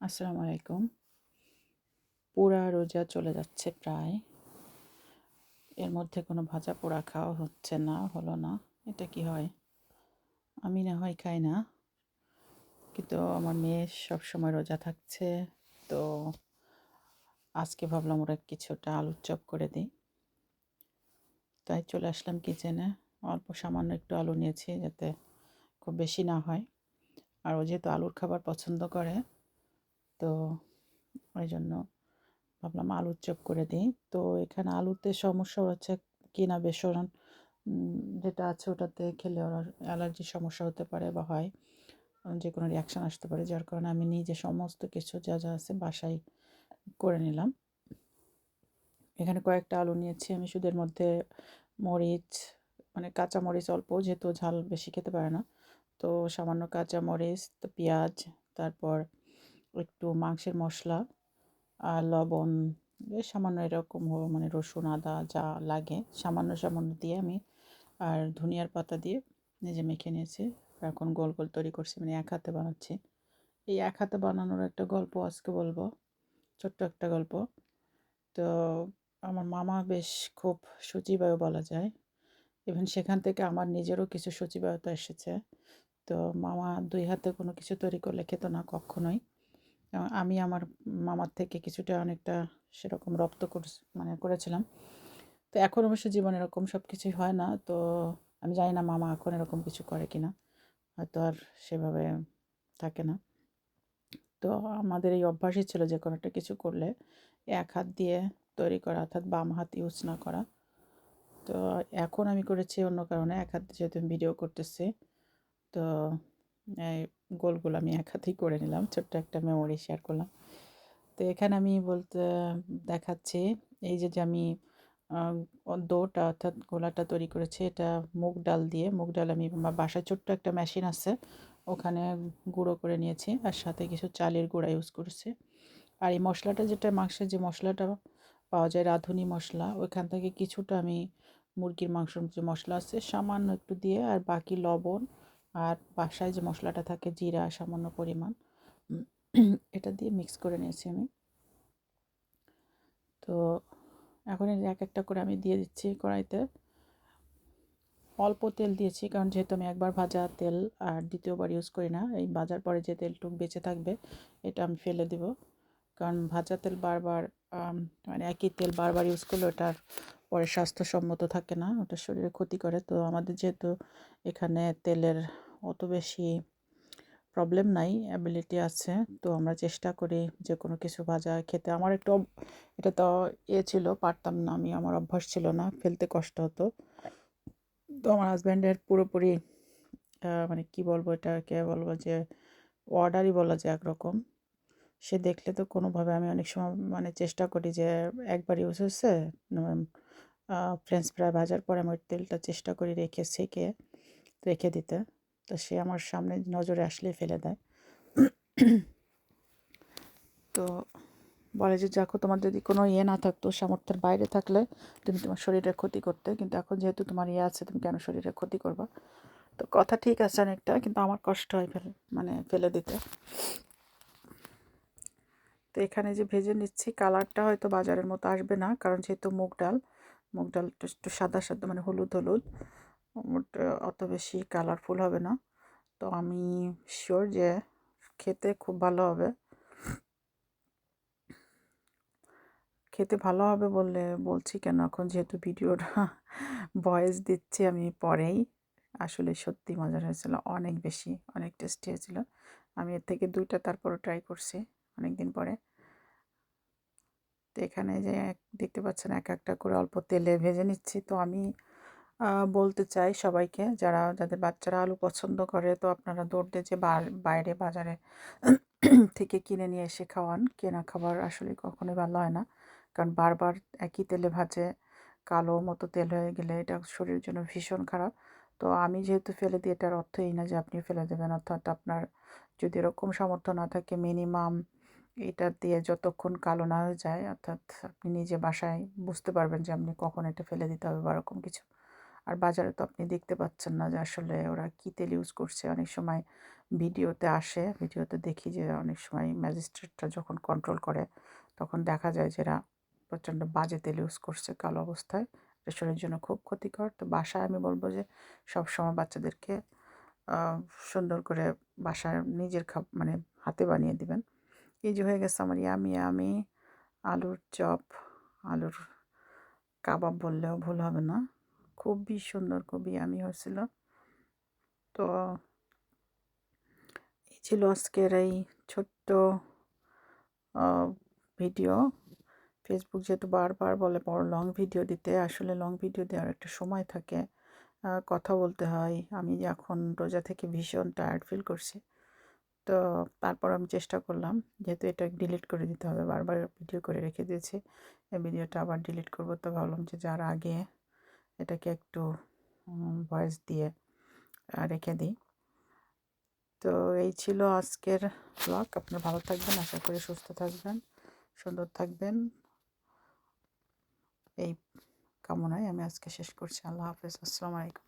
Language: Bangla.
আসসালামু আলাইকুম। পোড়া রোজা চলে যাচ্ছে প্রায়। এর মধ্যে কোনো ভাজা পোড়া খাওয়া হচ্ছে না, হলো না। এটা কি হয়? আমি না হয় খাই না। কিন্তু আমার মেয়ে সব সময় রোজা থাকছে, তো আজকে ভাবলাম ওরা কিছুটা আলুর চপ করে দিই। তাই চলে আসলাম কিচেনে। অল্প সামান্য একটু আলু নিয়েছি যাতে খুব বেশি না হয়। আর ও যেহেতু আলুর খাবার পছন্দ করে তো ওই জন্য ভাবলাম আলুর চপ করে দিই। তো এখানে আলুতে সমস্যা হচ্ছে কিনা বেসন যেটা আছে ওটাতে খেলে ওর অ্যালার্জির সমস্যা হতে পারে বা হয়। যে কোনো রিয়াকশান আসতে পারে, যার কারণে আমি নিজে সমস্ত কিছু যা যা আছে বাসায় করে নিলাম। এখানে কয়েকটা আলু নিয়েছি আমি এর মধ্যে মরিচ মানে কাঁচা মরিচ অল্প, যেহেতু ঝাল বেশি খেতে পারে না। তো সামান্য কাঁচা মরিচ, তো পেঁয়াজ, তারপর একটু মাংসের মশলা আর লবণ, বেশ সামান্য এরকম মানে রসুন, আদা যা লাগে, সামান্য সামান্য দিয়ে আমি আর ধনিয়ার পাতা দিয়ে নিজে মেখে নিয়েছি। এখন গোল গোল তৈরি করছি মানে এক হাতে বানাচ্ছি। এই এক হাতে বানানোর একটা গল্প আজকে বলব, ছোট্ট একটা গল্প। তো আমার মামা বেশ খুব সচিবায়ু বলা যায়। ইভেন সেখান থেকে আমার নিজেরও কিছু সচিবায়ুতা এসেছে। তো মামা দুই হাতে কোনো কিছু তৈরি করলে খেত না কখনোই। আমি আমার মামার থেকে কিছুটা অনেকটা সেরকম রপ্ত মানে করেছিলাম। তো এখন অবশ্য জীবন এরকম সব কিছুই হয় না, তো আমি জানি না মামা এখন এরকম কিছু করে কি না হয়তো আর সেভাবে থাকে না। তো আমাদের এই অভ্যাসই ছিল যে কোনো একটা কিছু করলে এক হাত দিয়ে তৈরি করা, অর্থাৎ বাম হাত ইউজ না করা। তো এখন আমি করেছি অন্য কারণে, এক হাত দিয়ে যেহেতু ভিডিও করতেছি, তো গোলগুলো আমি এক হাতেই করে নিলাম, ছোট্ট একটা মেমোরি শেয়ার করলাম। তো এখানে আমি বলতে, দেখাচ্ছি, এই যে যে, আমি দোটা অর্থাৎ গোলাটা তৈরি করেছি, এটা মুগ ডাল দিয়ে, মুগ ডাল আমি বাসায় ছোট্ট একটা মেশিন আছে, ওখানে গুঁড়ো করে নিয়েছি আর সাথে কিছু চালের গুঁড়া ইউজ করেছি। আর এই মশলাটা যেটা, মাংসের যে মশলাটা পাওয়া যায়, রাঁধুনি মশলা, ওইখান থেকে কিছুটা আমি মুরগির মাংসর যে মশলা আছে, সামান্য একটু দিয়ে আর বাকি লবণ আর বাসায় যে মশলাটা থাকে জিরা, সামান্য পরিমাণ এটা দিয়ে মিক্স করে নিয়েছি আমি। তো এখন এক একটা করে আমি দিয়ে দিচ্ছি কড়াইতে। অল্প তেল দিয়েছি, কারণ যেহেতু আমি একবার ভাজা তেল আর দ্বিতীয়বার ইউজ করি না, এই ভাজার পরে যে তেলটুক বেঁচে থাকবে, এটা আমি ফেলে দেব। কারণ ভাজা তেল বারবার মানে একই তেল বারবার ইউজ করলে ওটার পরে স্বাস্থ্যসম্মত থাকে না, ওটা শরীরে ক্ষতি করে। তো আমাদের যেহেতু এখানে তেলের অত বেশি প্রবলেম নাই অ্যাবিলিটি আছে। তো আমরা চেষ্টা করি যে কোনো কিছু ভাজা খেতে। আমার একটু এটা তো এ ছিল, পারতাম না আমি, আমার অভ্যাস ছিল না, ফেলতে কষ্ট হতো। তো আমার হাজব্যান্ডের পুরোপুরি মানে কি বলব এটাকে বলব যে অর্ডারই বলা যায় একরকম। সে দেখলে তো কোনোভাবে আমি অনেক সময় মানে চেষ্টা করি যে, একবার ইউজ হচ্ছে ফ্রেঞ্চ ফ্রাই ভাজার পরে আমি তেলটা চেষ্টা করি রেখে সেকে রেখে দিতে। তো সে আমার সামনে নজরে আসলে ফেলে দেয়। তো বলে যে, দেখো, তোমার যদি কোনো ইয়ে না থাকতো, সামর্থ্যের বাইরে থাকলে তুমি তোমার শরীরের ক্ষতি করতে। কিন্তু এখন যেহেতু তোমার ইয়ে আছে, তুমি কেন শরীরের ক্ষতি করবা? তো কথা ঠিক আছে অনেকটা, কিন্তু আমার কষ্ট হয় ফেলে মানে ফেলে দিতে। তো এখানে যে ভেজে নিচ্ছি, কালারটা হয়তো বাজারের মতো আসবে না, কারণ যেহেতু মুগ ডাল, মুগ ডালটা একটু সাদা সাদা মানে হলুদ হলুদ। অত বেশি কালারফুল হবে না। তো আমি শিওর যে খেতে খুব ভালো হবে। খেতে ভালো হবে বললে বলছি কেন? এখন যেহেতু ভিডিওটা ভয়েস দিচ্ছি আমি পরেই। আসলে সত্যি মজার হয়েছিল, অনেক বেশি, অনেক টেস্টি হয়েছিল। আমি এর থেকে দুইটা তারপরও ট্রাই করছি অনেক দিন পরে। তো এখানে যে দেখতে পাচ্ছেন এক একটা করে অল্প তেলে ভেজে নিচ্ছি। তো আমি বলতে চাই সবাইকে, যারা, যাদের বাচ্চারা আলু পছন্দ করে, তো আপনারা দৌড় দিয়ে যে বাইরে বাজারে থেকে কিনে নিয়ে এসে খাওয়ান। কেনা খাবার আসলে কখনোই ভালো হয় না। কারণ বারবার একই তেলে ভাজে, কালো মতো তেল হয়ে গেলে এটা শরীরের জন্য ভীষণ খারাপ। তো আমি যেহেতু ফেলে দিই, এটার অর্থ এই না যে আপনি ফেলে দেবেন। অর্থাৎ আপনার যদি এরকম সামর্থ্য না থাকে মিনিমাম এটা দিয়ে যতক্ষণ কালো না হয়ে যায়, অর্থাৎ আপনি নিজে বাসায় বুঝতে পারবেন যে আপনি কখন এটা ফেলে দিতে হবে বা এরকম কিছু। আর বাজারে তো আপনি দেখতে পাচ্ছেন না যে আসলে ওরা কী তেল ইউজ করছে। অনেক সময় ভিডিওতে আসে, ভিডিওতে দেখি যে অনেক সময় ম্যাজিস্ট্রেটটা যখন কন্ট্রোল করে, তখন দেখা যায় যে এরা প্রচণ্ড বাজে তেল ইউজ করছে কালো অবস্থায়। শরীরের জন্য খুব ক্ষতিকর। তো বাসায় আমি বলব যে সব সময় বাচ্চাদেরকে সুন্দর করে বাসায় নিজের খাব মানে হাতে বানিয়ে দিবেন। এই যে হয়ে গেছে আমার ইয়ামি আমি আলুর চপ, আলুর কাবাব বললেও ভুল হবে না। খুবই সুন্দর খুবই আমি হয়েছিল। তো এই ছিল আজকের এই ছোট্ট ভিডিও। ফেসবুক যেহেতু বারবার বলে বড় লং ভিডিও দিতে, আসলে লং ভিডিও দেওয়ার একটা সময় থাকে। কথা বলতে হয়। আমি এখন রোজা থেকে ভীষণ টায়ার্ড ফিল করছি। তো তারপর আমি চেষ্টা করলাম, যেহেতু এটা ডিলিট করে দিতে হবে, বারবার ভিডিও করে রেখে দিয়েছি। এই ভিডিওটা আবার ডিলিট করব। তো ভাবলাম যে যার আগে এটাকে একটু ভয়েস দিয়ে রেখে দিই। তো এই ছিল আজকের ব্লগ আপনারা ভালো থাকবেন, আশা করি সুস্থ থাকবেন, সুন্দর থাকবেন। এই কামনায় আমি আজকে শেষ করছি। আল্লাহ হাফেজ। আসসালামু আলাইকুম।